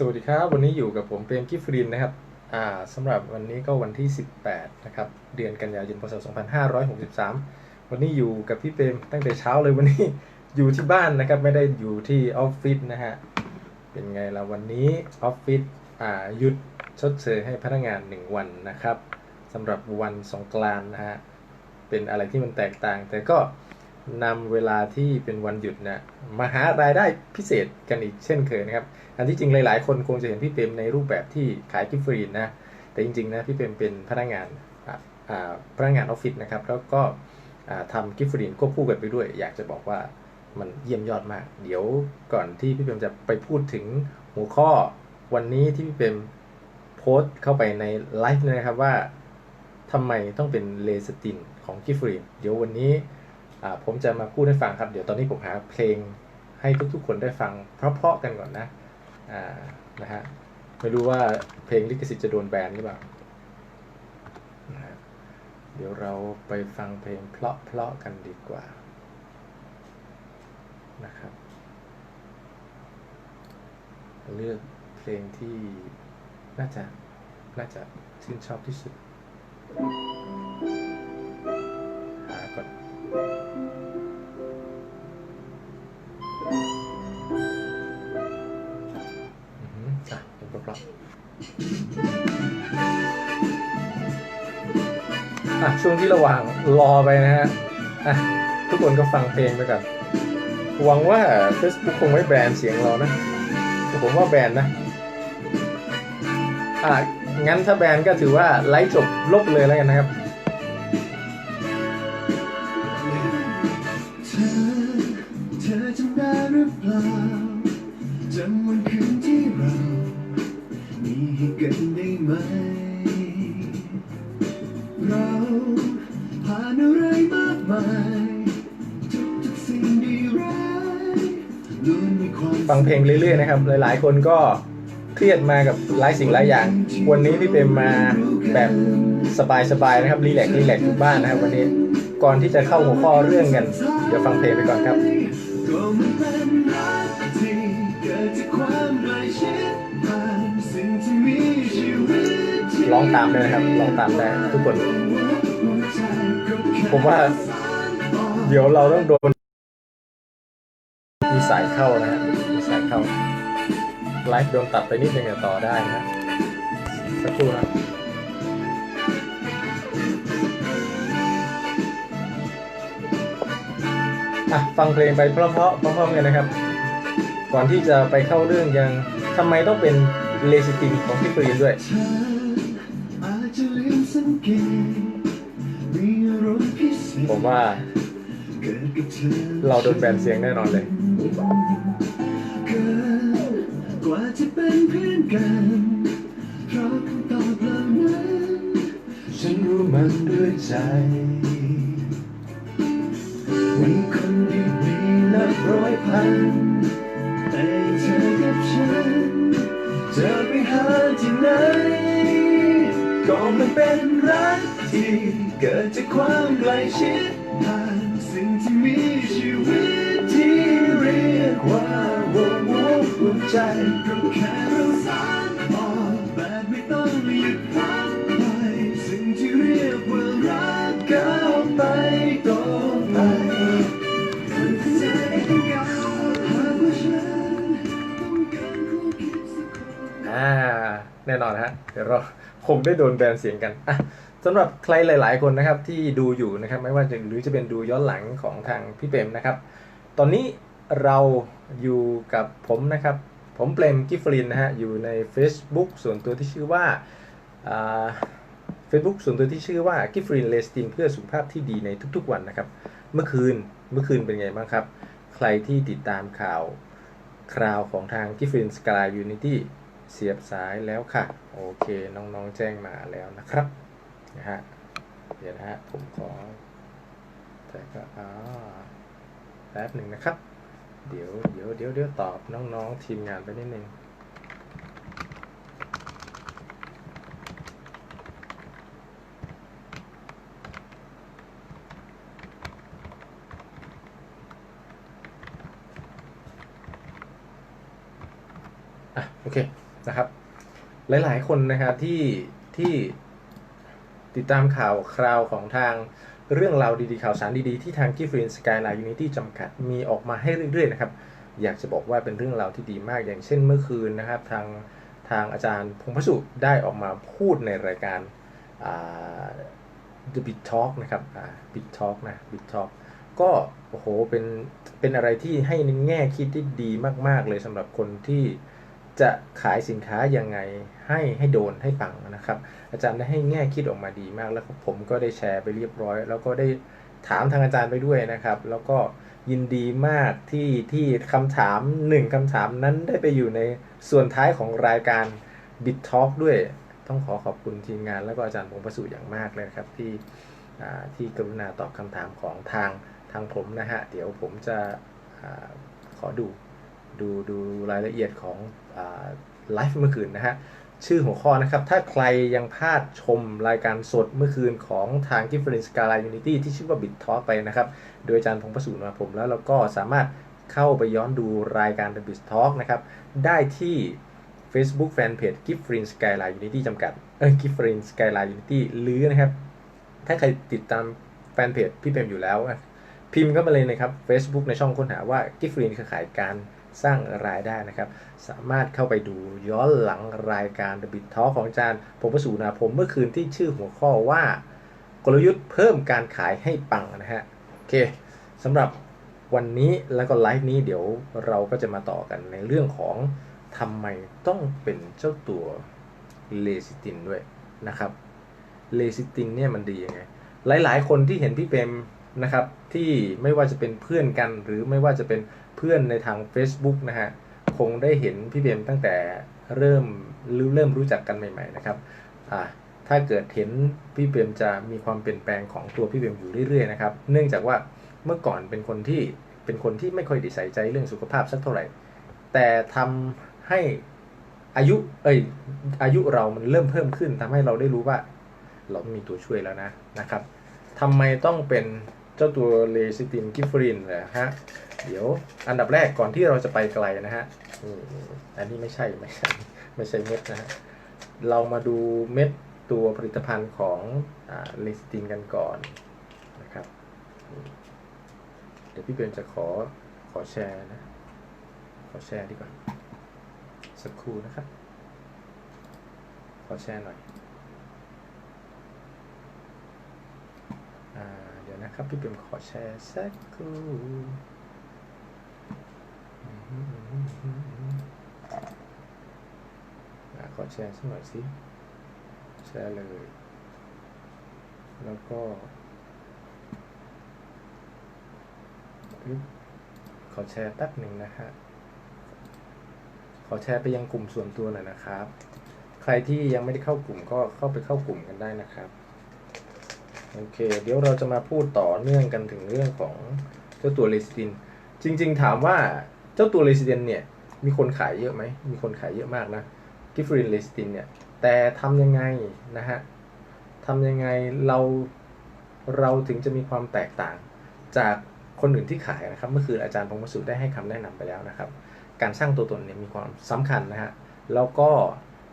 สวัสดีครับ วันนี้อยู่กับผมเปรมกิฟฟรินนะครับอ่าสำหรับวันนี้ก็วันที่ 18 นะครับ เดือนกันยายนพศ 2563 วันนี้อยู่กับพี่เปรมตั้งแต่เช้าเลยวันนี้อยู่ที่บ้านนะครับ ไม่ได้อยู่ที่ออฟฟิศนะฮะ เป็นไงล่ะวันนี้ออฟฟิศอ่าหยุดชดเชยให้พนักงาน 1 วันนะครับสำหรับวันสงกรานต์นะฮะ เป็นอะไรที่มันแตกต่างแต่ก็ นำเวลาที่เป็นวันหยุดเนี่ยมาหารายได้พิเศษกันอีกเช่นเคยนะครับ อันที่จริงหลาย ๆ คนคงจะเห็นพี่เปรมในรูปแบบที่ขายกิฟต์ฟรีนะ แต่จริง ๆ นะพี่เปรมเป็นพนักงานอ่าอ่าพนักงานออฟฟิศนะครับ แล้วก็อ่าทำกิฟต์ฟรีควบคู่กันไปด้วย อยากจะบอกว่ามันเยี่ยมยอดมาก เดี๋ยวก่อนที่พี่เปรมจะไปพูดถึงหัวข้อวันนี้ที่พี่เปรมโพสต์เข้าไปในไลฟ์นะครับว่าทำไมต้องเป็นเลสตินของกิฟต์ฟรีเดี๋ยววันนี้ ผมจะมาพูดให้ฟังครับ เดี๋ยวตอนนี้ผมหาเพลงให้ทุกๆ คนได้ฟังเพราะๆกันก่อนนะอ่านะฮะไม่รู้ว่าเพลงลิขสิทธิ์จะโดนแบนหรือเปล่านะเดี๋ยวเราไปฟังเพลงเพราะเพาะๆกันดีกว่านะครับ เลือกเพลงที่น่าจะน่าจะชื่นชอบที่สุดหา ก่อนอือหืออะเดี๋ยวเพราะๆอะช่วงที่ระหว่างรอไปนะฮะอะทุกคนก็ฟังเพลงไปก่อนหวังว่า Facebook คงไม่แบนเสียงเรานะแต่ผมว่าแบนนะ อะงั้นถ้าแบนก็ถือว่าไลฟ์จบลบเลยแล้วกันนะครับ งเพลงเรื่อยๆนะครับ หลายๆ คนก็เครียดมากับหลายสิ่งหลายอย่าง วันนี้พี่เป็นมาแบบสบายๆนะครับรีแลกซ์รีแลกซ์อยู่บ้านนะครับวันนี้ก่อนที่จะเข้าหัวข้อเรื่องกัน เดี๋ยวฟังเพลงไปก่อนครับก็มันเป็นรักที่เกิดจากความใกล้ชิดผ่านสิ่งที่มีชีวิตร้องตามเลยนะครับร้องตามได้ทุกคน ผมว่า เดี๋ยวเราต้องโดนมีสายเข้านะฮะมี สายเข้าไลฟ์โดนตัดไปนิดนึงต่ต่อได้นะสักครู่นะอะฟังเพลงไปเพราะๆพร้อมๆกันนะครับ ก่อนที่จะไปเข้าเรื่องยังทำไมต้องเป็นเลสิตินของพี่ปรีนด้วยผมว่าเราโดนแบนเสียงแน่นอนเลย เป็นเพื่อนกันเพราะคำตอบเหล่านั้น ฉันรู้มันด้วยใจมีคนดีๆนับร้อยพัน แต่เธอกับฉันจะไปหาที่ไหน ก็มันเป็นรักที่เกิดจากความใกล้ชิดผ่านสิ่งที่มี ใจก็แค่เราสานต่อแบบไม่ต้องหยุดพักไปสิ่งที่เรียกว่ารักก้าวไปต่อไปมันคือใจของเรหากว่าฉันต้องการคู่คิดสักคนอ่าแน่นอนฮะเดี๋ยวเราคงได้โดนแบนเสียงกันอะสำหรับใครหลาย ๆ คนนะครับที่ดูอยู่นะครับไม่ว่าจะหรือจะเป็นดูย้อนหลังของทางพี่เปมนะครับ ตอนนี้เราอยู่กับผมนะครับ ผมเปรมกิฟฟลินนะฮะ อยู่ใน Facebook ส่วนตัวที่ชื่อว่าเฟซบุ๊กส่วนตัวที่ชื่อว่ากิฟฟลินเลสตินเพื่อสุขภาพที่ดีในทุกๆวันนะครับ เมื่อคืนเมื่อคืนเป็นไงบ้างครับ ใครที่ติดตามข่าวคราวของทางกิฟฟลินสกายยูนิตี้เสียบสายแล้วค่ะ โอเค น้องๆแจ้งมาแล้วนะครับนะฮะเดี๋ยวนะฮะผมขอแต่ก็อ่าแป๊บหนึ่งนะครับ เดี๋ยวเดี๋ยวเดี๋ยวเดี๋ยวตอบน้องๆ ทีมงานไปนิดนึงอะโอเคนะครับ หลายๆคนนะครับที่ที่ติดตามข่าวคราวของทาง เรื่องราวดีๆ ข่าวสารดีๆ ที่ทางกิฟฟรีนสกายไลน์ยูนิตี้จำกัดมีออกมาให้เรื่อยๆนะครับ อยากจะบอกว่าเป็นเรื่องราวที่ดีมากอย่างเช่นเมื่อคืนนะครับ ทางทางอาจารย์พงพสุได้ออกมาพูดในรายการ The Big Talk นะครับ Big Talk นะ Big Talk ก็โอ้โหเป็นเป็นอะไรที่ให้แง่คิดที่ดีมาก ๆ เลยสำหรับคนที่ จะขายสินค้ายังไงให้ให้โดนให้ปังนะครับ อาจารย์ได้ให้แง่คิดออกมาดีมาก แล้วผมก็ได้แชร์ไปเรียบร้อย แล้วก็ได้ถามทางอาจารย์ไปด้วยนะครับ แล้วก็ยินดีมากที่ที่คำถามหนึ่งคำถามนั้นได้ไปอยู่ในส่วนท้ายของรายการ Bit Talk ด้วยต้องขอขอบคุณทีมงาน แล้วก็อาจารย์พงษ์ประสูอย่างมากเลยนะครับที่ที่กรุณาตอบคำถามของทางทางผมนะฮะ เดี๋ยวผมจะอขอดูดูดูรายละเอียดของ ไลฟ์เมื่อคืนนะฮะ ชื่อหัวข้อนะครับ ถ้าใครยังพลาดชมรายการสดเมื่อคืนของทาง g i f f e r e n c e Scala Unity ที่ชื่อว่า Bit Talk ไปนะครับ โดยอาจารย์พงษ์ประสูมาผมแล้วเราก็สามารถเข้าไปย้อนดูรายการ The Bit Talk นะครับ ได้ที่ Facebook Fanpage g i f f e r e n c e Skyline Unity จำกัดเอ้ย g i f f e r e n c e Skyline Unity หรือนะครับ ถ้าใครติดตามแฟนเพจพี่เปรมอยู่แล้ว พิมพ์เข้ามาเลยนะครับ Facebook ในช่องค้นหาว่า g i f f e r e n c e เครือข่ายการ สร้างรายได้นะครับ สามารถเข้าไปดูย้อนหลังรายการ The Bit Talk ของอาจารย์ผมประสูนาผมเมื่อคืนที่ชื่อหัวข้อว่ากลยุทธ์เพิ่มการขายให้ปังนะฮะโอเคสำหรับวันนี้แล้วก็ไลฟ์นี้เดี๋ยวเราก็จะมาต่อกันในเรื่องของทำไมต้องเป็นเจ้าตัวเลซิตินด้วยนะครับเลซิตินเนี่ยมันดียังไง หลายๆ คนที่เห็นพี่เปรมนะครับที่ไม่ว่าจะเป็นเพื่อนกันหรือไม่ว่าจะเป็น เพื่อนในทาง Facebook นะฮะคงได้เห็นพี่เบมตั้งแต่เริ่มเริ่มรู้จักกันใหม่ ๆ นะครับอ่าถ้าเกิดเห็นพี่เบมจะมีความเปลี่ยนแปลงของตัวพี่เบมอยู่เรื่อยๆนะครับเนื่องจากว่าเมื่อก่อนเป็นคนที่เป็นคนที่ไม่ค่อยด้ใส่ใจเรื่องสุขภาพสักเท่าไหร่ แต่ทำให้อายุเอ้ยอายุเรามันเริ่มเพิ่มขึ้นทำให้เราได้รู้ว่า เรามีตัวช่วยแล้วนะนะครับทำไมต้องเป็น เจ้าตัวเลซิตินกิฟฟรินเลยฮะ เดี๋ยวอันดับแรกก่อนที่เราจะไปไกลนะฮะอันนี้ไม่ใช่ไม่ใช่ไม่ใช่เม็ดนะฮะ เรามาดูเม็ดตัวผลิตภัณฑ์ของเลซิตินกันก่อนนะครับ เดี๋ยวพี่เบนจะขอขอแชร์นะ ขอแชร์ดีกว่า สักครู่นะครับ ขอแชร์หน่อยอ่า ยวนะครับ พี่เบมขอแชร์สักครู่ขอแชร์สักหน่อยสิแชร์เลย แล้วก็ขอแชร์แป๊บหนึ่งนะฮะ ขอแชร์ไปยังกลุ่มส่วนตัวหน่อยนะครับ ใครที่ยังไม่ได้เข้ากลุ่มก็เข้าไปเข้ากลุ่มกันได้นะครับ โอเค เดี๋ยวเราจะมาพูดต่อเนื่องกันถึงเรื่องของเจ้าตัวเลซิตินจริง ๆ ถามว่าเจ้าตัวเลซิตินเนี่ย มีคนขายเยอะไหม มีคนขายเยอะมากนะกิฟฟรินเลซิตินเนี่ย แต่ทำยังไงนะฮะทำยังไงเราเราถึงจะมีความแตกต่างจากคนอื่นที่ขายนะครับ เมื่อคืนอาจารย์พงศ์สุได้ให้คำแนะนำไปแล้วนะครับ การสร้างตัวตนเนี่ยมีความสำคัญนะฮะ แล้วก็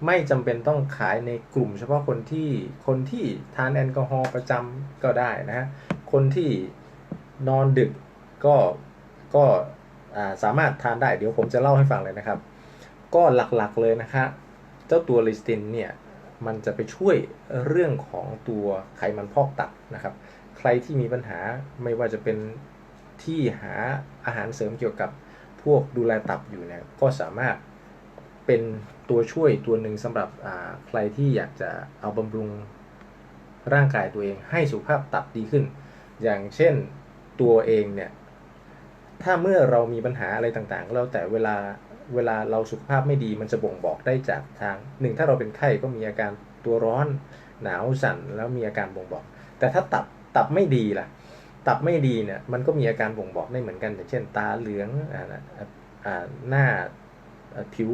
ไม่จำเป็นต้องขายในกลุ่ม เฉพาะคนที่คนที่ทานแอลกอฮอล์ประจำก็ได้นะฮะคนที่นอนดึกก็ก็าสามารถทานได้เดี๋ยวผมจะเล่าให้ฟังเลยนะครับ ก็หลักๆเลยนะครับเจ้าตัวลิสตินเนี่ยมันจะไปช่วยเรื่องของตัวไขมันพอกตับนะครับ ใครที่มีปัญหาไม่ว่าจะเป็นที่หาอาหารเสริมเกี่ยวกับพวกดูแลตับอยู่เนี่ยก็สามารถ เป็นตัวช่วยตัวหนึ่งสำหรับอ่าใครที่อยากจะเอาบำรุงร่างกายตัวเองให้สุขภาพตับดีขึ้น อย่างเช่นตัวเองเนี่ย ถ้าเมื่อเรามีปัญหาอะไรต่างๆ แล้วแต่เวลาเวลาเราสุขภาพไม่ดีมันจะบ่งบอกได้จากทางหนึ่งถ้าเราเป็นไข้ก็มีอาการตัวร้อนหนาวสั่นแล้วมีอาการบ่งบอก แต่ถ้าตับตับไม่ดีล่ะ ตับไม่ดีเนี่ยมันก็มีอาการบ่งบอกได้เหมือนกันอย่างเช่น ตาเหลืองอ่าหน้าผิว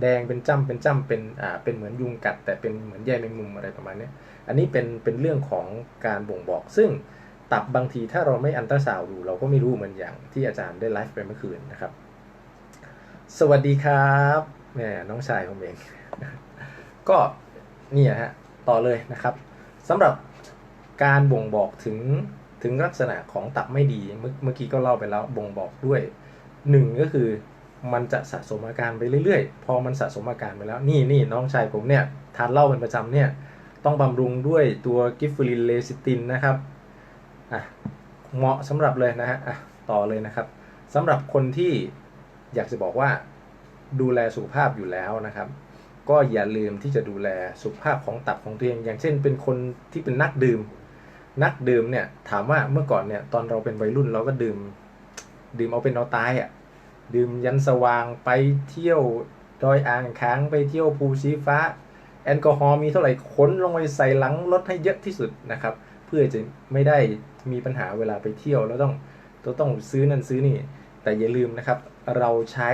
แดงเป็นจ้ำเป็นจ้ำเป็นอ่าเป็นเหมือนยุงกัด แต่เป็นเหมือนใยแมงมุมอะไรประมาณนี้อันนี้เป็นเป็นเรื่องของการบ่งบอก ซึ่งตับบางทีถ้าเราไม่อันตราซาวดู เราก็ไม่รู้เหมือนอย่างที่อาจารย์ได้ไลฟ์ไปเมื่อคืนนะครับ สวัสดีครับแม่น้องชายผมเอง ก็นี่ฮะต่อเลยนะครับสำหรับการบ่งบอกถึงถึงลักษณะของตับไม่ดีเมื่อเมื่อกี้ก็เล่าไปแล้วบ่งบอกด้วยหนึ่งก็คือ มันจะสะสมอาการไปเรื่อยๆ พอมันสะสมอาการไปแล้ว นี่นี่น้องชายผมเนี่ยทานเหล้าเป็นประจำเนี่ย ต้องบำรุงด้วยตัวกิฟฟูลินเลซิตินนะครับอะเหมาะสำหรับเลยนะฮะอะต่อเลยนะครับสำหรับคนที่อยากจะบอกว่าดูแลสุขภาพอยู่แล้วนะครับ ก็อย่าลืมที่จะดูแลสุขภาพของตับของตัวเอง อย่างเช่น เป็นคนที่เป็นนักดื่ม นักดื่มเนี่ยถามว่าเมื่อก่อนเนี่ยตอนเราเป็นวัยรุ่นเราก็ดื่ม ดื่มเอาเป็นเอาตายอะ่ะ ดื่มยันสว่างไปเที่ยวดอยอ่างค้างไปเที่ยวภูชีฟ้า แอลกอฮอล์มีเท่าไหร่ค้นลงไปใส่หลังรถให้เยอะที่สุดนะครับ เพื่อจะไม่ได้มีปัญหาเวลาไปเที่ยวแล้วต้องต้องต้องซื้อนั่นซื้อนี่ แต่อย่าลืมนะครับ เราใช้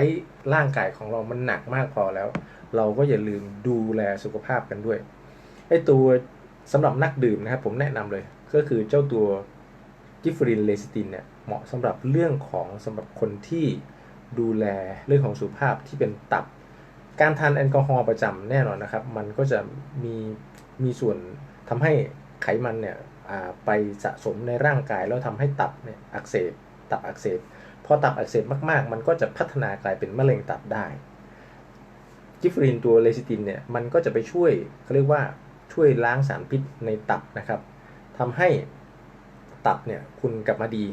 ร่างกายของเรามันหนักมากพอแล้ว เราก็อย่าลืมดูแลสุขภาพกันด้วยไอตัวสำหรับนักดื่มนะครับ ผมแนะนำเลยก็คือเจ้าตัวกิฟรินเลซิตินเนี่ยเหมาะสำหรับเรื่องของสำหรับคนที่ ดูแลเรื่องของสุขภาพที่เป็นตับ การทานแอลกอฮอล์ประจำแน่นอนนะครับ มันก็จะมีมีส่วนทำให้ไขมันเนี่ยไปสะสมในร่างกายแล้วทำให้ตับเนี่ยอักเสบตับอักเสบพอตับอักเสบมากๆ มันก็จะพัฒนากลายเป็นมะเร็งตับได้กิฟฟรินตัวเลซิตินเนี่ยมันก็จะไปช่วยเขาเรียกว่าช่วยล้างสารพิษในตับนะครับทำให้ตับเนี่ยคุณกลับมาดี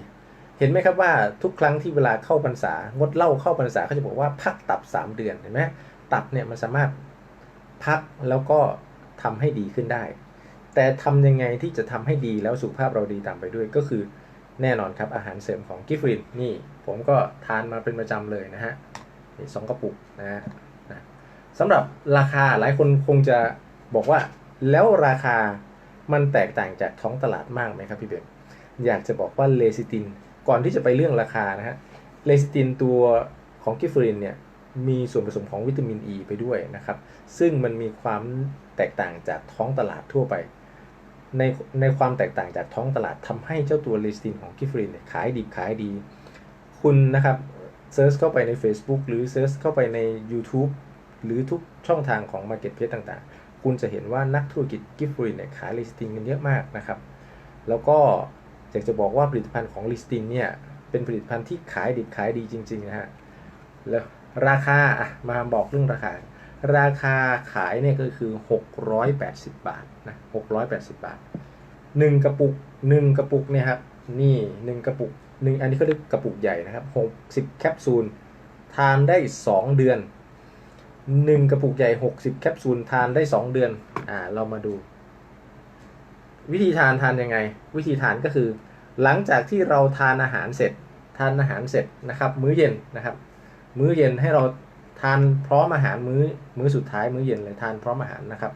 เห็นไหมครับว่าทุกครั้งที่เวลาเข้าพรรษางดเหล้าเข้าพรรษาเขาจะบอกว่าพักตับ 3 เดือนเห็นไหมตับเนี่ยมันสามารถพักแล้วก็ทำให้ดีขึ้นได้ แต่ทำยังไงที่จะทำให้ดีแล้วสุขภาพเราดีตามไปด้วยก็คือแน่นอนครับอาหารเสริมของกิฟฟรินนี่ผมก็ทานมาเป็นประจำเลยนะฮะนี่สองกระปุกนะฮะนะสำหรับราคาหลายคนคงจะบอกว่าแล้วราคามันแตกต่างจากท้องตลาดมากไหมครับพี่เบมอยากจะบอกว่าเลซิติน ก่อนที่จะไปเรื่องราคานะฮะเลซิตินตัวของกิฟฟรินเนี่ยมีส่วนผสมของวิตามินอ e ีไปด้วยนะครับ ซึ่งมันมีความแตกต่างจากท้องตลาดทั่วไป ในในความแตกต่างจากท้องตลาดทำให้เจ้าตัวเลสตินของกิฟฟรินเนี่ยขายดิบขายดี คุณนะครับเซิร์ชเข้าไปใน Facebook หรือเซิร์ชเข้าไปใน YouTube หรือทุกช่องทางของ Marketplace ต่างๆ คุณจะเห็นว่านักธุรกิจกิฟฟรินเนี่ยขายเลสตินกันเยอะมากนะครับ แล้วก็ อยากจะบอกว่าผลิตภัณฑ์ของลิสตินเนี่ยเป็นผลิตภัณฑ์ที่ขายดิบขายดีจริงๆนะฮะแล้วราคาอะมาบอกเรื่องราคา ราคาขายเนี่ยก็คือ 680 บาทนะ680 บาท 1 กระปุก 1 กระปุกเนี่ยครับนี่ 1 กระปุกหนึ่งอันนี้เขาเรียกกระปุกใหญ่นะครับ60 แคปซูลทานได้ 2 เดือน 1 กระปุกใหญ่ 60 แคปซูลทานได้ 2 เดือนอ่าเรามาดู วิธีทานทานยังไง วิธีทานก็คือ หลังจากที่เราทานอาหารเสร็จ ทานอาหารเสร็จนะครับ มื้อเย็นนะครับ มื้อเย็นให้เราทานพร้อมอาหารมื้อมื้อสุดท้ายมื้อเย็นเลยทานพร้อมอาหารนะครับ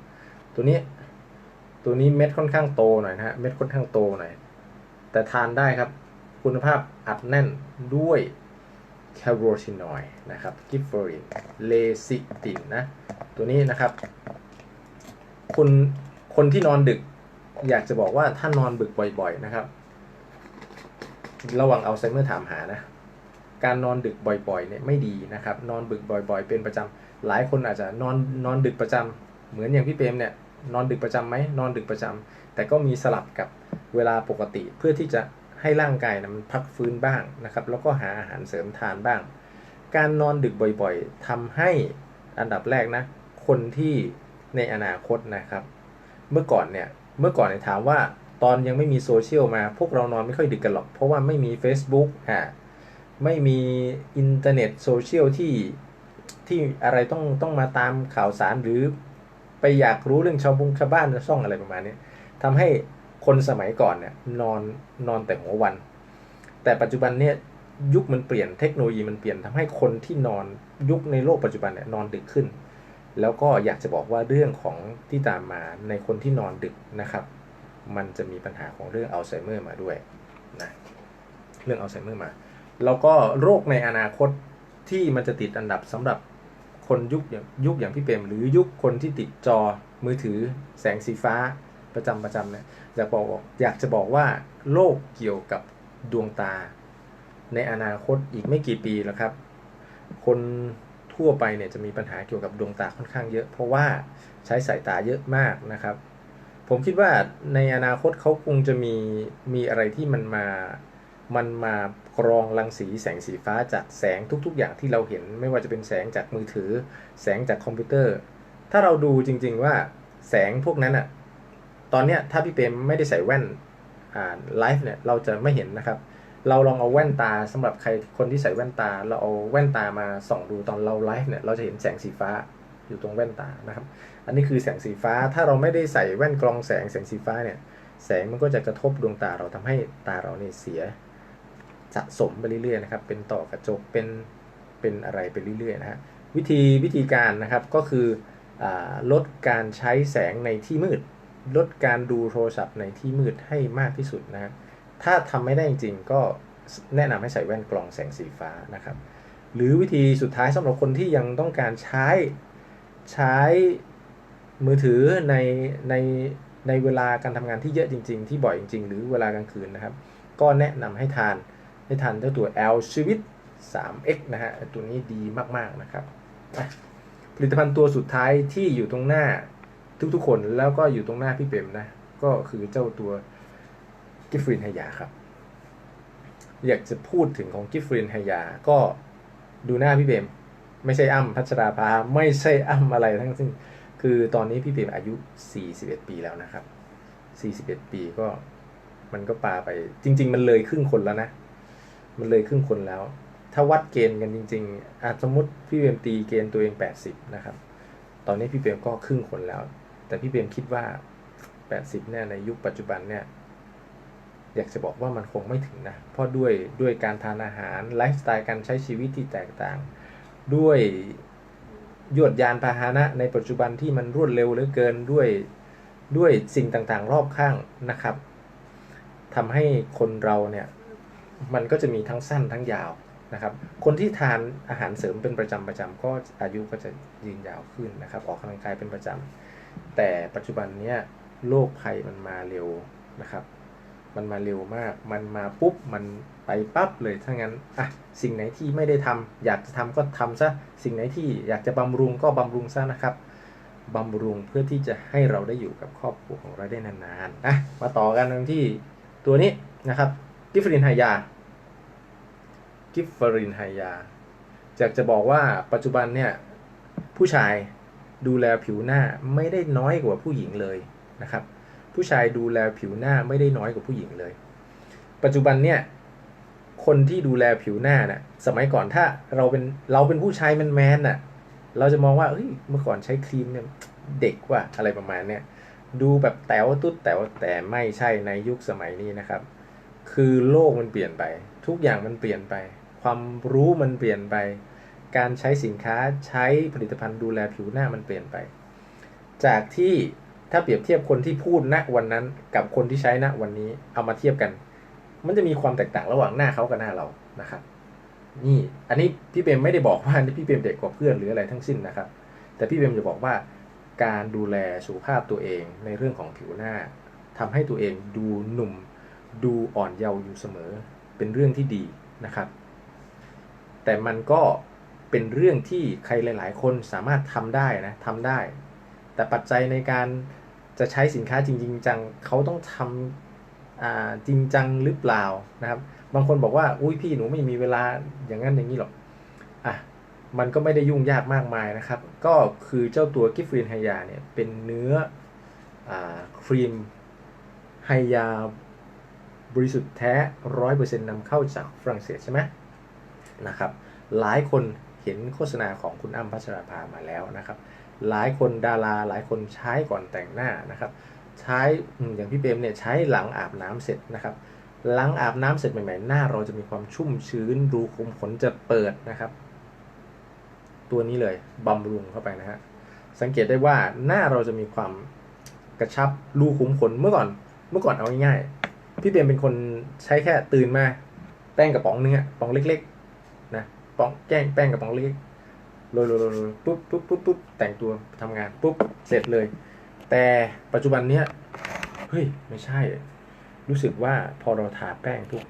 ตัวนี้ตัวนี้เม็ดค่อนข้างโตหน่อยนะฮะเม็ดค่อนข้างโตหน่อยแต่ทานได้ครับ คุณภาพอัดแน่นด้วยแคโรทีนอยด์นะครับกิฟเฟอรินเลซิตินนะตัวนี้นะครับคนคนที่นอนดึก อยากจะบอกว่าถ้านอนดึกบ่อย ๆ นะครับ ระวังอัลไซเมอร์ถามหานะ การนอนดึกบ่อยๆเนี่ยไม่ดีนะครับ นอนดึกบ่อย ๆ เป็นประจำหลายคนอาจจะนอนนอนดึกประจำเหมือนอย่างพี่เปรมเนี่ยนอนดึกประจำไหมนอนดึกประจำแต่ก็มีสลับกับเวลาปกติเพื่อที่จะให้ร่างกายนะมันพักฟื้นบ้างนะครับ แล้วก็หาอาหารเสริมทานบ้าง การนอนดึกบ่อยๆทำให้อันดับแรกนะ คนที่ในอนาคตนะครับ เมื่อก่อนเนี่ย เมื่อก่อนเนี่ยถามว่าตอนยังไม่มีโซเชียลมา พวกเรานอนไม่ค่อยดึกกันหรอก เพราะว่าไม่มี Facebook อ่าไม่มีอินเทอร์เน็ตโซเชียลที่ที่อะไรต้องต้องมาตามข่าวสารหรือไปอยากรู้เรื่องชาวบุงชาวบ้านช่องอะไรประมาณนี้ทำให้คนสมัยก่อนเนี่ยนอนนอนแต่หัววัน แต่ปัจจุบันเนี่ยยุคมันเปลี่ยนเทคโนโลยีมันเปลี่ยนทำให้คนที่นอนยุคในโลกปัจจุบันเนี่ยนอนดึกขึ้น แล้วก็อยากจะบอกว่าเรื่องของที่ตามมาในคนที่นอนดึกนะครับ มันจะมีปัญหาของเรื่องอัลไซเมอร์มาด้วยนะเรื่องอัลไซเมอร์มา แล้วก็โรคในอนาคตที่มันจะติดอันดับสำหรับคนยุคยุคอย่างพี่เปรมหรือยุคคนที่ติดจอมือถือแสงสีฟ้าประจำประจำเนี่ยอยากบอกอยากจะบอกว่าโรคเกี่ยวกับดวงตา ในอนาคตอีกไม่กี่ปีแล้วครับ คน ทั่วไปเนี่ยจะมีปัญหาเกี่ยวกับดวงตาค่อนข้างเยอะ เพราะว่าใช้สายตาเยอะมากนะครับ ผมคิดว่าในอนาคตเขาคงจะมีมีอะไรที่มันมามันมากรองรังสีแสงสีฟ้าจากแสงทุกๆ อย่างที่เราเห็น ไม่ว่าจะเป็นแสงจากมือถือ แสงจากคอมพิวเตอร์ ถ้าเราดูจริง ๆว่าแสงพวกนั้นอะตอนเนี้ยถ้าพี่เปรมไม่ได้ใส่แว่นอ่าไลฟ์เนี่ยเราจะไม่เห็นนะครับ เราลองเอาแว่นตาสำหรับใครคนที่ใส่แว่นตา เราเอาแว่นตามาส่องดูตอนเราไลฟ์เนี่ยเราจะเห็นแสงสีฟ้าอยู่ตรงแว่นตานะครับ อันนี้คือแสงสีฟ้าถ้าเราไม่ได้ใส่แว่นกรองแสงแสงสีฟ้าเนี่ยแสงมันก็จะกระทบดวงตาเราทำให้ตาเราเนี่ยเสียสะสมไปเรื่อยๆนะครับ เป็นต่อกระจกเป็นเป็นอะไรไปเรื่อยๆนะฮะวิธีวิธีการนะครับก็คืออลดการใช้แสงในที่มืด ลดการดูโทรศัพท์ในที่มืดให้มากที่สุดนะฮะ ถ้าทำไม่ได้จริง ๆ ก็แนะนำให้ใส่แว่นกรองแสงสีฟ้านะครับ หรือวิธีสุดท้ายสำหรับคนที่ยังต้องการใช้ใช้มือถือในในในเวลาการทำงานที่เยอะจริง ๆ ที่บ่อยจริง ๆ หรือเวลากลางคืนนะครับ ก็แนะนำให้ทานให้ทานเจ้าตัว L ชีวิต 3x นะฮะตัวนี้ดีมากๆนะครับผลิตภัณฑ์ตัวสุดท้ายที่อยู่ตรงหน้าทุกๆคนแล้วก็อยู่ตรงหน้าพี่เปมนะ ก็คือเจ้าตัว กิฟฟรินไฮยาครับ อยากจะพูดถึงของกิฟฟรินไฮยา ก็ดูหน้าพี่เบมไม่ใช่อ้ำพัชราภาไม่ใช่อ้ำอะไรทั้งสิ้นคือตอนนี้พี่เบมอายุ 41 ปีแล้วนะครับ 41 ปีก็มันก็ปาไป จริง ๆ มันเลยครึ่งคนแล้วนะ มันเลยครึ่งคนแล้ว ถ้าวัดเกณฑ์กันจริงๆอาสมมติพี่เบมตีเกณฑ์ตัวเอง 80 นะครับ ตอนนี้พี่เบมก็ครึ่งคนแล้ว แต่พี่เบมคิดว่า 80เนี่ยในยุคปัจจุบันเนี่ย อยากจะบอกว่ามันคงไม่ถึงนะ เพราะด้วยด้วยการทานอาหารไลฟ์สไตล์การใช้ชีวิตที่แตกต่าง ด้วยยวดยานพาหนะในปัจจุบันที่มันรวดเร็วเหลือเกินด้วยด้วยสิ่งต่างๆ รอบข้างนะครับทำให้คนเราเนี่ยมันก็จะมีทั้งสั้นทั้งยาวนะครับ คนที่ทานอาหารเสริมเป็นประจำประจำก็อายุก็จะยืนยาวขึ้นนะครับ ออกกำลังกายเป็นประจำแต่ปัจจุบันเนี้ยโรคภัยมันมาเร็วนะครับ มันมาเร็วมาก มันมาปุ๊บ มันไปปั๊บเลย ถ้างั้น อะ สิ่งไหนที่ไม่ได้ทำอยากจะทำก็ทำซะ สิ่งไหนที่อยากจะบำรุงก็บำรุงซะนะครับบำรุงเพื่อที่จะให้เราได้อยู่กับครอบครัวของเราได้นานๆอะมาต่อกันตรงที่ตัวนี้นะครับ กิฟฟรินไฮยา กิฟฟรินไฮยา อยากจะบอกว่าปัจจุบันเนี่ยผู้ชายดูแลผิวหน้าไม่ได้น้อยกว่าผู้หญิงเลยนะครับ ผู้ชายดูแลผิวหน้าไม่ได้น้อยกว่าผู้หญิงเลย ปัจจุบันเนี่ยคนที่ดูแลผิวหน้าน่ะสมัยก่อนถ้าเราเป็นเราเป็นผู้ชายแมนๆน่ะเราจะมองว่าเฮ้ยเมื่อก่อนใช้ครีมเนี่ยเด็กว่าอะไรประมาณเนี้ยดูแบบแต๋วตุ๊ดแต๋วแต่ไม่ใช่ในยุคสมัยนี้นะครับ คือโลกมันเปลี่ยนไป ทุกอย่างมันเปลี่ยนไป ความรู้มันเปลี่ยนไป การใช้สินค้าใช้ผลิตภัณฑ์ดูแลผิวหน้ามันเปลี่ยนไป จากที่ ถ้าเปรียบเทียบคนที่พูดณวันนั้น กับคนที่ใช้ณวันนี้เอามาเทียบกัน มันจะมีความแตกต่างระหว่างหน้าเขากับหน้าเรานะครับ นี่อันนี้พี่เปรมไม่ได้บอกว่าพี่เปรมเด็กกว่าเพื่อนหรืออะไรทั้งสิ้นนะครับ แต่พี่เปรมจะบอกว่าการดูแลสุขภาพตัวเองในเรื่องของผิวหน้าทำให้ตัวเองดูหนุ่ม ดูอ่อนเยาว์อยู่เสมอ เป็นเรื่องที่ดีนะครับ แต่มันก็เป็นเรื่องที่ใครหลาย ๆ คนสามารถทำได้นะทำได้ แต่ปัจจัยในการจะใช้สินค้าจริง ๆ จังเขาต้องทำจริงจังหรือเปล่านะครับ บางคนบอกว่าอุ้ยพี่หนูไม่มีเวลาอย่างนั้นอย่างนี้หรอกอะมันก็ไม่ได้ยุ่งยากมากมายนะครับ ก็คือเจ้าตัวกิฟฟรีนไฮยาเนี่ยเป็นเนื้ออครีมไฮยาบริสุทธิ์แท้ร้อยเปอร์เซ็นต์นำเข้าจากฝรั่งเศสใช่ไหมนะครับ หลายคนเห็นโฆษณาของคุณอ้ำพัชราภามาแล้วนะครับ หลายคนดาราหลายคนใช้ก่อนแต่งหน้านะครับ ใช้อย่างพี่เปรมเนี่ยใช้หลังอาบน้ำเสร็จนะครับ หลังอาบน้ำเสร็จใหม่ๆหน้า เราจะมีความชุ่มชื้นรูขุมขนจะเปิดนะครับ ตัวนี้เลยบำรุงเข้าไปนะฮะสังเกตได้ว่าหน้าเราจะมีความกระชับรูขุมขนเมื่อก่อน เมื่อก่อนเอาง่ายๆพี่เปรมเป็นคนใช้แค่ตื่นมาแป้งกระป๋องนึงอะป๋องเล็กๆนะป๋องแก้งแป้งกระป๋องเล็ก ๆโรยโรยโรยโรยปุ๊บปุ๊บปุ๊บปุ๊บแต่งตัวทำงานปุ๊บเสร็จเลย แต่ปัจจุบันเนี้ยเฮ้ยไม่ใช่ รู้สึกว่าพอเราทาแป้งปุ๊บ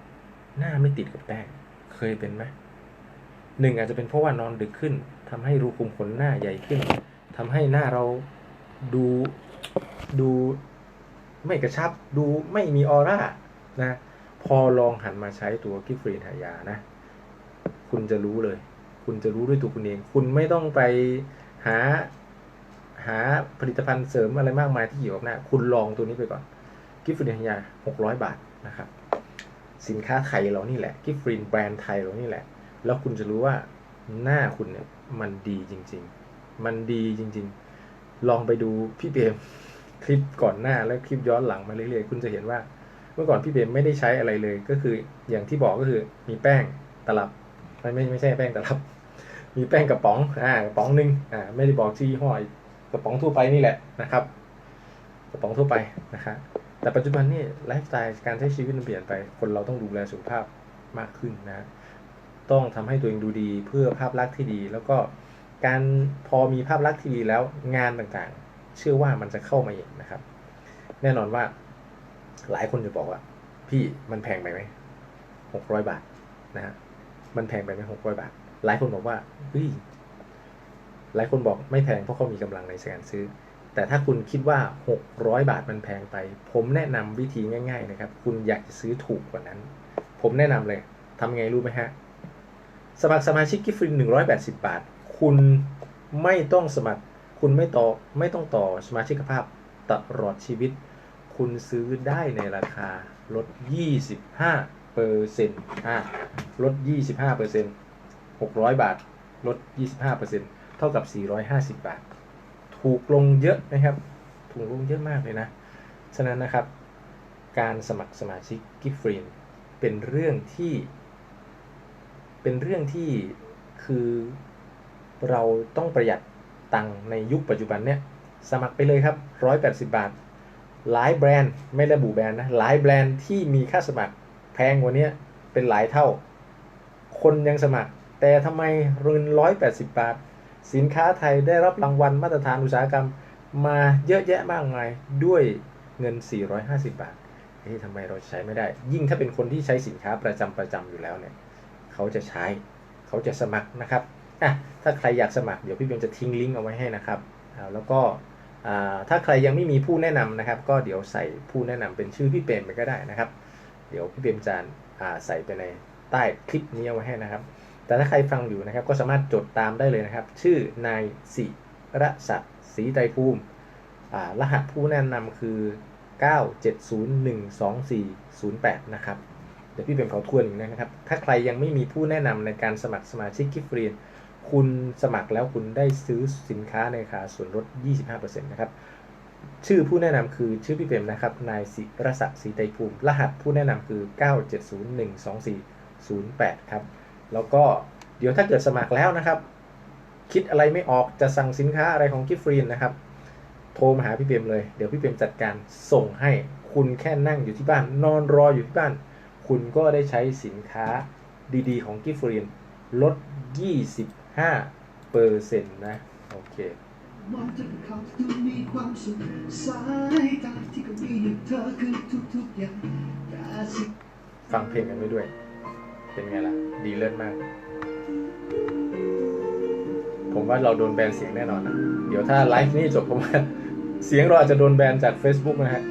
หน้าไม่ติดกับแป้งเคยเป็นไหมหนึ่งอาจจะเป็นเพราะว่านอนดึกขึ้นทำให้รูขุมขนหน้าใหญ่ขึ้นทำให้หน้าเราดูดูไม่กระชับดูไม่มีออร่านะพอลองหันมาใช้ตัวกิฟฟรีนหายานะ คุณจะรู้เลย คุณจะรู้ด้วยตัวคุณเอง คุณไม่ต้องไปหาหาผลิตภัณฑ์เสริมอะไรมากมายที่เกี่ยวกับหน้า คุณลองตัวนี้ไปก่อน กิฟฟรีนหายา600 บาทนะครับ สินค้าไทยเรานี่แหละ กิฟฟรีนแบรนด์ไทยเรานี่แหละ แล้วคุณจะรู้ว่าหน้าคุณเนี่ยมันดีจริง ๆ มันดีจริง ๆ ลองไปดูพี่เบมคลิปก่อนหน้าแล้วคลิปย้อนหลังมาเรื่อยๆ คุณจะเห็นว่าเมื่อก่อนพี่เบมไม่ได้ใช้อะไรเลย ก็คืออย่างที่บอกก็คือมีแป้งตลับไม่ไม่ไม่ใช่แป้งตลับ มีแป้งกระป๋องอ่ากระป๋องหนึ่งอ่าไม่ได้บอกชื่อยี่ห้อกระป๋องทั่วไปนี่แหละนะครับ กระป๋องทั่วไปนะครับแต่ปัจจุบันนี่ไลฟ์สไตล์การใช้ชีวิตมันเปลี่ยนไป คนเราต้องดูแลสุขภาพมากขึ้นนะ ต้องทำให้ตัวเองดูดีเพื่อภาพลักษณ์ที่ดี แล้วก็การพอมีภาพลักษณ์ที่ดีแล้วงานต่างๆ เชื่อว่ามันจะเข้ามาเองนะครับ แน่นอนว่าหลายคนจะบอกว่า พี่มันแพงไปไหมหกร้อยบาทนะฮะมันแพงไปไหมหกร้อยบาท หลายคนบอกว่าเฮ้ยหลายคนบอกไม่แพงเพราะเขามีกำลังในการซื้อ แต่ถ้าคุณคิดว่า 600 บาทมันแพงไป ผมแนะนำวิธีง่าย ๆ นะครับ คุณอยากจะซื้อถูกกว่านั้น ผมแนะนำเลยทำไงรู้ไหมฮะ สมัครสมาชิกกิฟต์ฟรี180 บาท คุณไม่ต้องสมัคร คุณไม่ต่อไม่ต้องต่อสมาชิกภาพตลอดชีวิต คุณซื้อได้ในราคาลด 25เปอร์เซ็นต์อะลด 25เปอร์เซ็นต์ 600 บาท ลด 25เปอร์เซ็นต์เท่ากับ 450 บาท ถูกลงเยอะนะครับ ถูกลงเยอะมากเลยนะ ฉะนั้นนะครับ การสมัครสมาชิกกิฟฟรีเป็นเรื่องที่ เป็นเรื่องที่คือเราต้องประหยัดตังในยุคปัจจุบันเนี่ย สมัครไปเลยครับ 180 บาท หลายแบรนด์ไม่ระบุแบรนด์นะ หลายแบรนด์ที่มีค่าสมัครแพงกว่านี้เป็นหลายเท่า คนยังสมัคร แต่ทำไมเงิน180 บาท สินค้าไทยได้รับรางวัลมาตรฐานอุตสาหกรรมมาเยอะแยะมากมายด้วยเงิน 450 บาทเฮ้ยทำไมเราใช้ไม่ได้ ยิ่งถ้าเป็นคนที่ใช้สินค้าประจำประจำอยู่แล้วเนี่ย เขาจะใช้ เขาจะสมัครนะครับอะถ้าใครอยากสมัครเดี๋ยวพี่เบมจะทิ้งลิงก์เอาไว้ให้นะครับแล้วก็อ่าถ้าใครยังไม่มีผู้แนะนำนะครับ ก็เดี๋ยวใส่ผู้แนะนำเป็นชื่อพี่เปรมไปก็ได้นะครับ เดี๋ยวพี่เปรมจะอ่าใส่ไปในใต้คลิปนี้เอาไว้ให้นะครับ แต่ถ้าใครฟังอยู่นะครับก็สามารถจดตามได้เลยนะครับ ชื่อนายศิระศักดิ์ศรีไตรภูมิรหัสผู้แนะนำคือ 970124008 นะครับ เดี๋ยวพี่เป็นขอทวนอีกนะครับ ถ้าใครยังไม่มีผู้แนะนำในการสมัครสมาชิกกิฟต์ฟรีนคุณสมัครแล้วคุณได้ซื้อสินค้าในราคาส่วนลด 25%นะครับ ชื่อผู้แนะนำคือชื่อพี่เปรมนะครับ นายศิรศักดิ์ศรีไตรภูมิ รหัสผู้แนะนำคือ 970124008 ครับ แล้วก็เดี๋ยวถ้าเกิดสมัครแล้วนะครับ คิดอะไรไม่ออกจะสั่งสินค้าอะไรของกิฟฟรีนนะครับ โทรมาหาพี่เปรมเลย เดี๋ยวพี่เปรมจัดการส่งให้คุณแค่นั่งอยู่ที่บ้าน นอนรออยู่ที่บ้าน คุณก็ได้ใช้สินค้าดีๆ ของกิฟฟรีนลด 25เปอร์เซ็นต์นะ โอเคมองจากเขาดูมีความสุขสายตาที่ก็มีอย่างเธอคือทุกๆอย่างแต่สิ่งฟังเพลงกันไปด้วย เป็นไงล่ะ ดีเลิศมาก ผมว่าเราโดนแบนเสียงแน่นอนนะ เดี๋ยวถ้าไลฟ์นี้จบผมว่าเสียงเราอาจจะโดนแบนจาก Facebook นะฮะ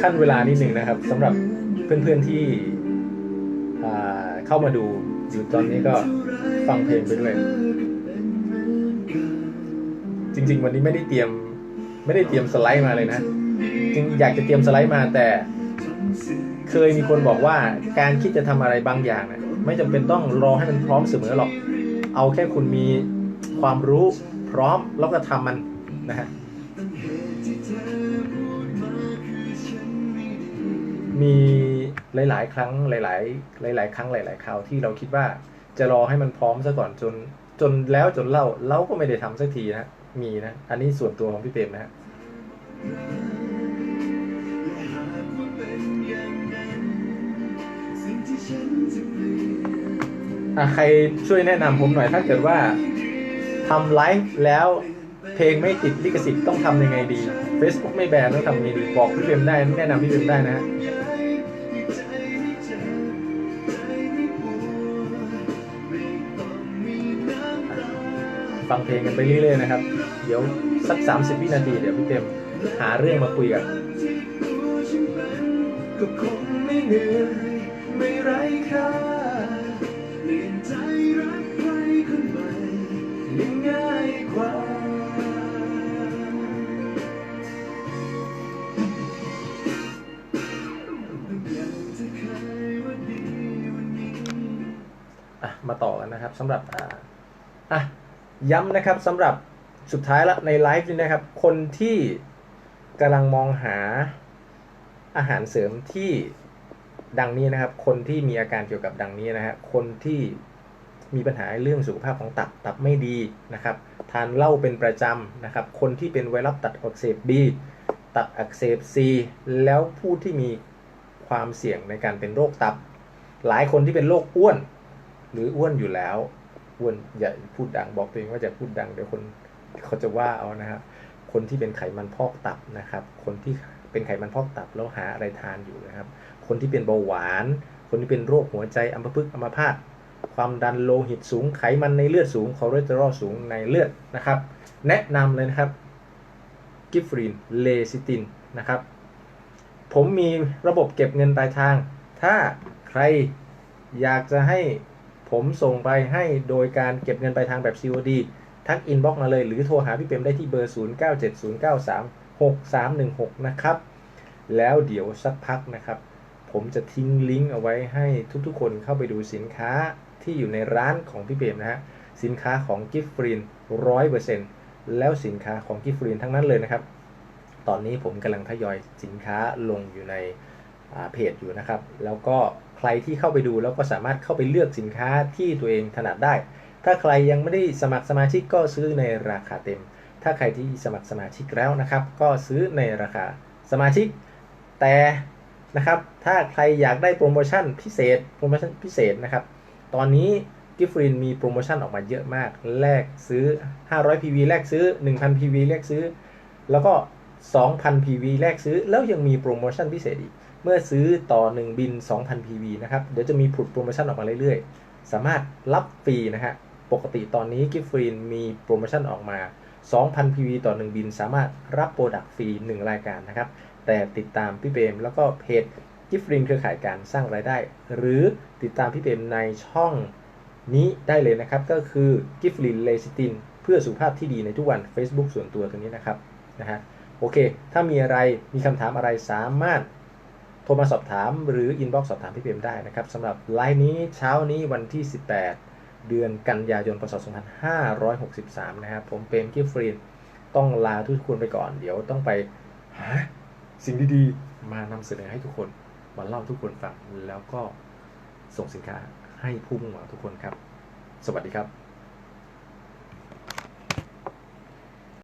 ขั้นเวลานิดหนึ่งนะครับสำหรับเพื่อนๆที่เข้ามาดูอยู่ตอนนี้ก็ฟังเพลงไปด้วย จริง ๆ วันนี้ไม่ได้เตรียมไม่ได้เตรียมสไลด์มาเลยนะ จริงอยากจะเตรียมสไลด์มาแต่ เคยมีคนบอกว่าการคิดจะทำอะไรบางอย่างเนี่ยไม่จำเป็นต้องรอให้มันพร้อมเสมอหรอก เอาแค่คุณมีความรู้พร้อมแล้วก็ทำมันนะฮะมีหลาย ๆ ครั้งหลาย ๆ หลาย ๆ ครั้งหลาย ๆ คราวที่เราคิดว่าจะรอให้มันพร้อมซะก่อนจน จนแล้วจนเล่าเราก็ไม่ได้ทำสักทีนะมีนะ อันนี้ส่วนตัวของพี่เปรมนะฮะ ใครช่วยแนะนำผมหน่อยถ้าเกิดว่าทำไลฟ์แล้วเพลงไม่ติดลิขสิทธิ์ต้องทำยังไงดี Facebook ไม่แบนต้องทำยังไงดีบอกพี่เบมได้แนะนำพี่เบมได้นะฮะฟังเพลงกันไปเรื่อยๆนะครับ เดี๋ยวสัก 30 วินาที เดี๋ยวพี่เต็มหาเรื่องมาคุยกันก็คงไม่เหนื่อยไม่ไร้ค่า มาต่อกันนะครับสำหรับอ่าอะย้ำนะครับสำหรับสุดท้ายละในไลฟ์นี้นะครับ คนที่กำลังมองหาอาหารเสริมที่ดังนี้นะครับ คนที่มีอาการเกี่ยวกับดังนี้นะฮะคนที่มีปัญหาเรื่องสุขภาพของตับตับไม่ดีนะครับ ทานเหล้าเป็นประจำนะครับ คนที่เป็นไวรัสตับอักเสบ B ตับอักเสบ C แล้วผู้ที่มีความเสี่ยงในการเป็นโรคตับ หลายคนที่เป็นโรคอ้วน หรืออ้วนอยู่แล้วอ้วนอย่าพูดดังบอกตัวเองว่าอย่าพูดดังเดี๋ยวคนเขาจะว่าเอานะครับคนที่เป็นไขมันพอกตับนะครับ คนที่เป็นไขมันพอกตับแล้วหาอะไรทานอยู่นะครับ คนที่เป็นเบาหวาน คนที่เป็นโรคหัวใจอัมพฤกษ์อัมพาตความดันโลหิตสูงไขมันในเลือดสูงคอเลสเตอรอลสูงในเลือดนะครับ แนะนำเลยนะครับ กิฟฟรีนเลซิตินนะครับ ผมมีระบบเก็บเงินปลายทาง ถ้าใครอยากจะให้ ผมส่งไปให้โดยการเก็บเงินปลายทางแบบ COD ทักอินบ็อกมาเลยหรือโทรหาพี่เปรมได้ที่เบอร์ 0970936316 นะครับ แล้วเดี๋ยวสักพักนะครับ ผมจะทิ้งลิงก์เอาไว้ให้ทุกๆ คนเข้าไปดูสินค้าที่อยู่ในร้านของพี่เปรมนะฮะ สินค้าของกิฟฟรีนร้อยเปอร์เซ็นต์แล้วสินค้าของกิฟฟรีนทั้งนั้นเลยนะครับ ตอนนี้ผมกำลังทยอยสินค้าลงอยู่ในเพจอยู่นะครับ แล้วก็ ใครที่เข้าไปดูแล้วก็สามารถเข้าไปเลือกสินค้าที่ตัวเองถนัดได้ ถ้าใครยังไม่ได้สมัครสมาชิกก็ซื้อในราคาเต็ม ถ้าใครที่สมัครสมาชิกแล้วนะครับ ก็ซื้อในราคาสมาชิก แต่นะครับถ้าใครอยากได้โปรโมชั่นพิเศษโปรโมชั่นพิเศษนะครับ ตอนนี้กิฟฟรินมีโปรโมชั่นออกมาเยอะมาก แลกซื้อ 500 PV แลกซื้อ 1,000 PV แลกซื้อ แล้วก็ 2,000 PV แลกซื้อ แล้วยังมีโปรโมชั่นพิเศษอีก มื่อซื้อต่อ 1 บิน 2,000 PV นะครับ เดี๋ยวจะมีผุดโปรโมชั่นออกมาเรื่อยๆ สามารถรับฟรีนะฮะ ปกติตอนนี้กิฟฟรีนมีโปรโมชั่นออกมา 2,000 PV ต่อ 1 บิน สามารถรับโปรดักต์ฟรี 1 รายการนะครับ แต่ติดตามพี่เบมแล้วก็เพจกิฟฟรีนเครือข่ายการสร้างรายได้ หรือติดตามพี่เบมในช่องนี้ได้เลยนะครับ ก็คือกิฟฟรีนเลซิตินเพื่อสุขภาพที่ดีในทุกวัน Facebook ส่วนตัวตรงนี้นะครับนะฮะโอเค ถ้ามีอะไรมีคำถามอะไรสามารถ ทรมาสอบถามหรืออินบ็อกซ์สอบถามพี่เปรมได้นะครับสำหรับไลน์นี้เช้านี้วันที่ 18 เดือนกันยายนพศ2563 นะครับ ผมเปรมกิฟฟรีนต้องลาทุกคนไปก่อน เดี๋ยวต้องไปหาสิ่งดีๆ มานำเสนอให้ทุกคนมาเล่าทุกคนฟังแล้วก็ส่งสินค้าให้ผู้มุ่งหวังทุกคนครับ สวัสดีครับ